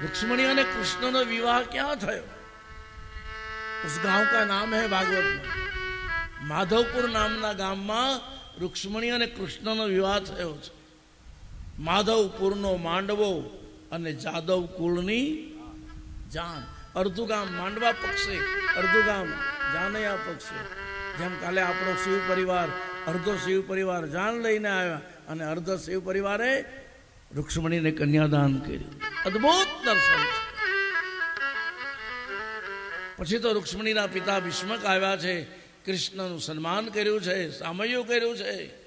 रुक्ष्मणी અને કૃષ્ણનો વિવાહ ક્યાં થયો उस गांव का नाम है भागवत में માધવપુર નામના ગામમાં રૂક્ષ્મણી અને કૃષ્ણનો વિવાહ થયો છે માધવપુરનો માંડવો અને જાદવ કુળની જાન અર્ધું ગામ માંડવા પક્ષે અર્ધું ગામ જાનૈયા પક્ષે જેમ કાલે આપણો શિવ પરિવાર અર્ધો શિવ પરિવાર જાન લઈને આવ્યા અને અર્ધ શિવ પરિવારે રૂક્ષ્મણીને કન્યાદાન કર્યું અદ્ભુત દર્શન. પછી તો રૂક્ષ્મણીના પિતા ભીષ્મક આવ્યા છે, કૃષ્ણનું સન્માન કર્યું છે, સામયું કર્યું છે.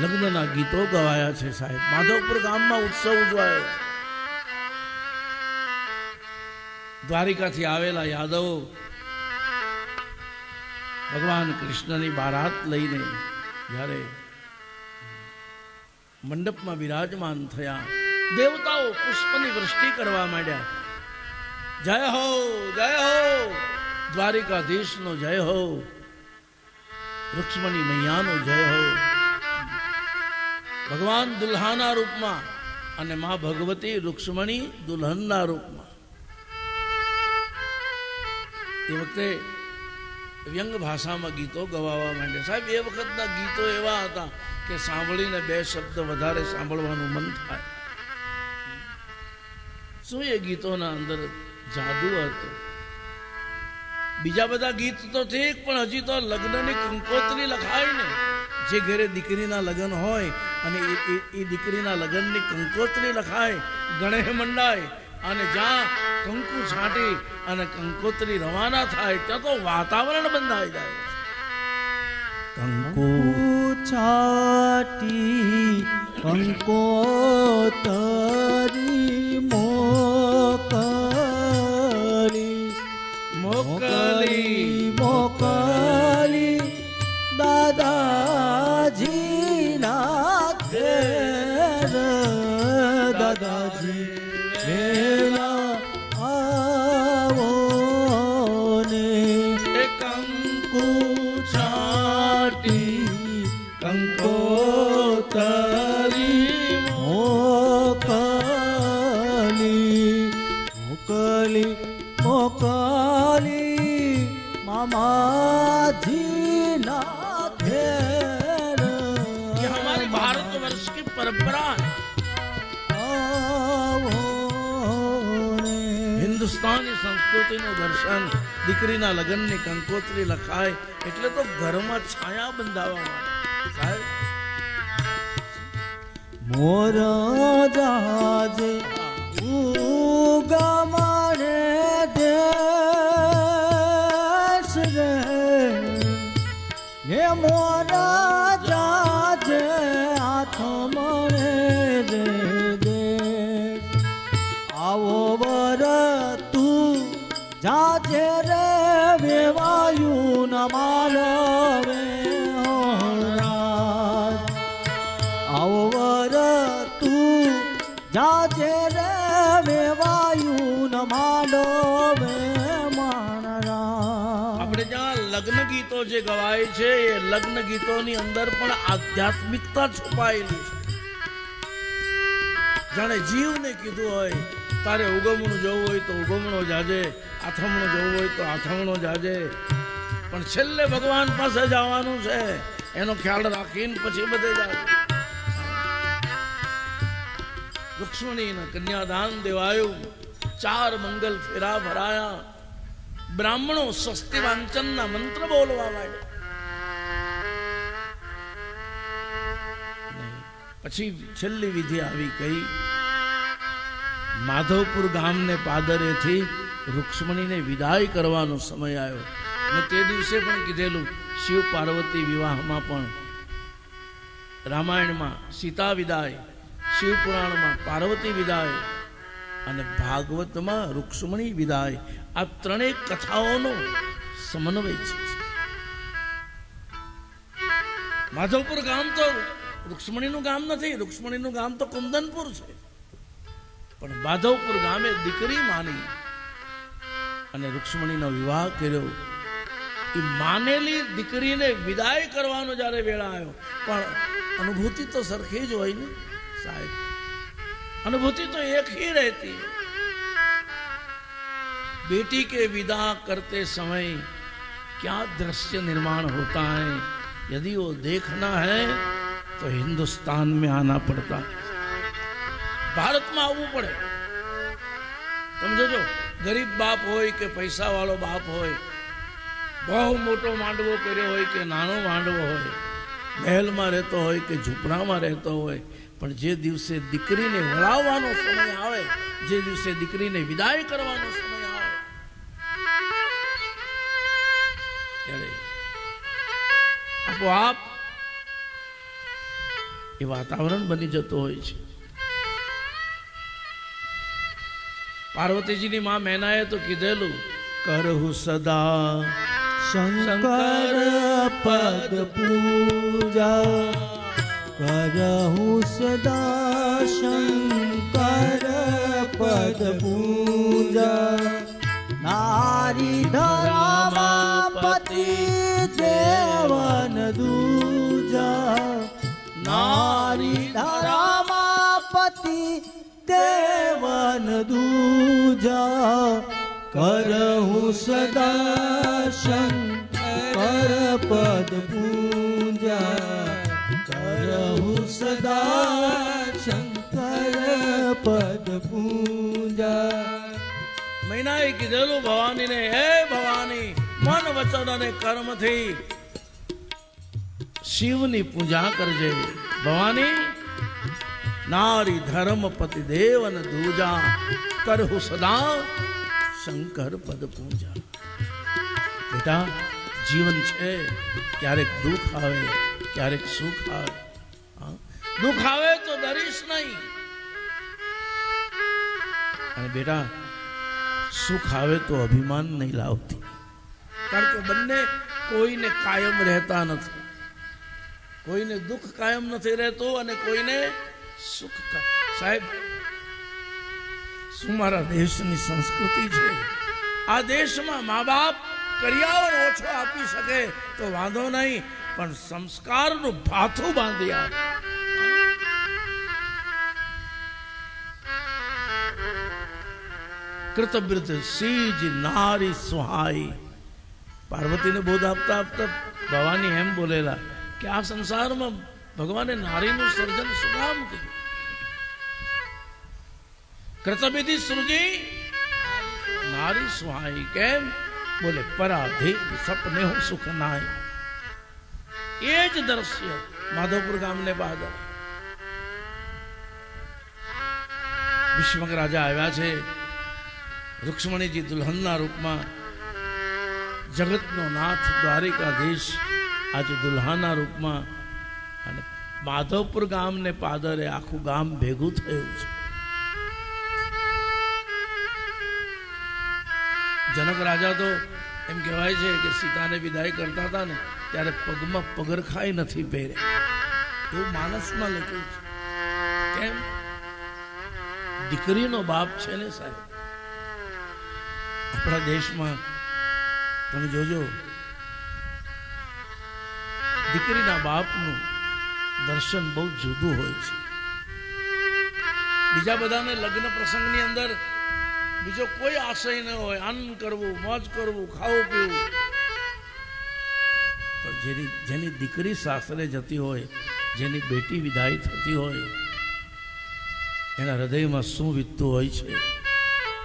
લગ્નના ગીતો ગવાયા છે સાહેબ. માધવપુર ગામમાં ઉત્સવ ઉજવાયો. દ્વારિકાથી આવેલા યાદવો ભગવાન કૃષ્ણની બારાત લઈને જ્યારે મંડપમાં વિરાજમાન થયા. દેવતાઓ પુષ્પની વૃષ્ટિ કરવા માંડ્યા. જય હો જય હો, દ્વારિકાધીશનો જય હો, રુક્ષ્મણી મૈયાનો જય હો. ભગવાન દુલ્હાના રૂપમાં અને મા ભગવતી રુક્ષ્મણી દુલ્હનના રૂપમાં. એ વખતે વ્યંગ ભાષામાં ગીતો ગવાવા માંડ્યા સાહેબ, એ વખતના ગીતો એવા હતા કે સાંભળીને બે શબ્દ વધારે સાંભળવાનું મન થાય. શું એ ગીતોના અંદર જાદુ હતો? બીજા બધા ગીત તો ઠીક, પણ હજી તો લગ્નની કંકોત્રી લખાય ને. જે ઘરે દીકરીના લગ્ન હોય અને એ- દીકરીના લગ્નની કંકોત્રી લખાય ગણેહ મંડાય, અને જ્યાં કંકુ છાંટી અને કંકોત્રી રવાના થાય ત્યાં તો વાતાવરણ બંધાઈ જાય. કંકુ છાટી કંકોતરી મોકલી મોકલી. મોકલી દાદાજી ના દાદાજી કંકોતરી મોકલી મોકલી મોકલી મામાજી ના ઘેર. હમારે પરંપરા હિન્દુસ્તાની સંસ્કૃતિનું દર્શન દીકરીના લગ્નની કંકોત્રી લખાય એટલે તો ઘરમાં છાયા બંધાવવા માટે મોર જાજે ઉગમણે દેશ રે. હે મોરા જે ગવાય છે એ લગ્ન ગીતોની અંદર પણ આધ્યાત્મિકતા છુપાયેલી છે. જાણે જીવને કીધું હોય, તારે ઉગમણું જવું હોય તો ઉગમણો જાજે, આથમણો જવું હોય તો આથમણો જાજે. પણ છેલ્લે ભગવાન પાસે જવાનું છે, એનો ખ્યાલ રાખીને પછી બધે જાય. રૂક્ષ્મણીને કન્યાદાન દેવાયું, ચાર મંગલ ફેરા ભરાયા. બ્રાહ્મણો સ્વસ્તિ વાંચનના મંત્ર બોલવા માંડ્યા પછી છેલ્લી વિધિ આવી કઈ માધવપુર ગામને પાદરેથી રૂક્ષ્મણીને વિદાય કરવાનો સમય આવ્યો. અને તે દિવસે પણ કીધેલું, શિવ પાર્વતી વિવાહમાં પણ રામાયણમાં સીતા વિદાય શિવ પુરાણમાં પાર્વતી વિદાય અને ભાગવતમાં રૂક્ષ્મણી વિદાય આ ત્રણેય કથાઓનો સમન્વય છે. માધવપુર ગામ તો રૂક્ષ્મણીનું ગામ નથી, રૂક્ષ્મણીનું ગામ તો કુંદનપુર છે. પણ માધવપુર ગામે દીકરી માની અને રૂક્ષ્મણીનો વિવાહ કર્યો. એ માનેલી દીકરીને વિદાય કરવાનો જ્યારે વેળા આવ્યો. પણ અનુભૂતિ તો સરખી જ હોય ને સાહેબ. अनुभूति तो एक ही रहती है बेटी के विदा करते समय क्या दृश्य निर्माण होता है यदि वो देखना है तो हिंदुस्तान में आना पड़ता है ભારતમાં આવવું પડે તમે જોજો ગરીબ બાપ હોય કે પૈસાવાળો બાપ હોય બહુ મોટો માંડવો કર્યો હોય કે નાનો માંડવો હોય મહેલમાં રહેતો હોય કે ઝૂંપડામાં રહેતો હોય પણ જે દિવસે દીકરીને વળાવવાનો સમય આવે, જે દિવસે દીકરીને વિદાય કરવાનો સમય આવે, ત્યારે આપોઆપ એ વાતાવરણ બની જતો હોય છે. પાર્વતીજીની માં મેનાએ તો કીધેલું, કરહું સદા શંકર પદ પૂજા. करहु सदा शङ्कर पद पूजा नारी धरामा पति देवन दूजा नारी धरामा पति देवन दूजा करहु सदा शङ्कर पद શિવની પૂજા કરજે. ભવાની, નારી ધર્મ પતિ દેવન દૂજા, કરહુ સદા શંકર પદ પૂજા બેટા, જીવન છે, ક્યારેક દુઃખ આવે, ક્યારેક સુખ આવે? દુઃખ આવે તો ડરીશ નહીં. અને બેટા, સુખ આવે તો અભિમાન નહીં લાવતી. કારણ કે બંને કોઈને કાયમ રહેતા નથી. કોઈને દુઃખ કાયમ નથી રહેતું અને કોઈને સુખ સાહેબ, શું મારા દેશની સંસ્કૃતિ છે? આ દેશમાં મા બાપ કરિયાવર ઓછો આપી શકે તો વાંધો નહીં, પણ સંસ્કારનું ભાથું બાંધી આપે. કૃતવૃદ્ધ સીજ નારી સુહાઈ પાર્વતીને બોધ આપતા આપતા ભવાની એમ બોલેલા કે આ સંસારમાં ભગવાને નારીનું સર્જન શું કર્યું? કૃતવિધિ સૃજી નારી સુહાઈ કેમ? બોલે, પરાધી સપને હું સુખ નાય. એ જ દ્રશ્ય માધવપુર ગામને બાદ વિશ્વક રાજા આવ્યા છે. રૂક્ષ્મણીજી દુલ્હનના રૂપમાં જગતનો નાથ દ્વારિકાધીશ આજે દુલ્હાના રૂપમાં અને માધવપુર ગામને પાદરે આખું ગામ ભેગું થયું છે. જનક રાજા તો એમ કહેવાય છે કે સીતાને વિદાય કરતા હતા ને, ત્યારે પગમાં પગરખાઈ નથી પહેરે એવું માનસમાં લખ્યું છે. કેમ? દીકરીનો બાપ છે ને સાહેબ? આપણા દેશમાં તમે જોજો, દીકરીના બાપનું દર્શન બહુ જુદું હોય છે. બીજા બધાને લગ્ન પ્રસંગની અંદર બીજો કોઈ આશય ન હોય, આનંદ કરવું, મોજ કરવું, ખાવું પીવું. પણ જેની જેની દીકરી સાસરે જતી હોય, જેની બેટી વિદાય થતી હોય, એના હૃદયમાં શું વીતતું હોય છે?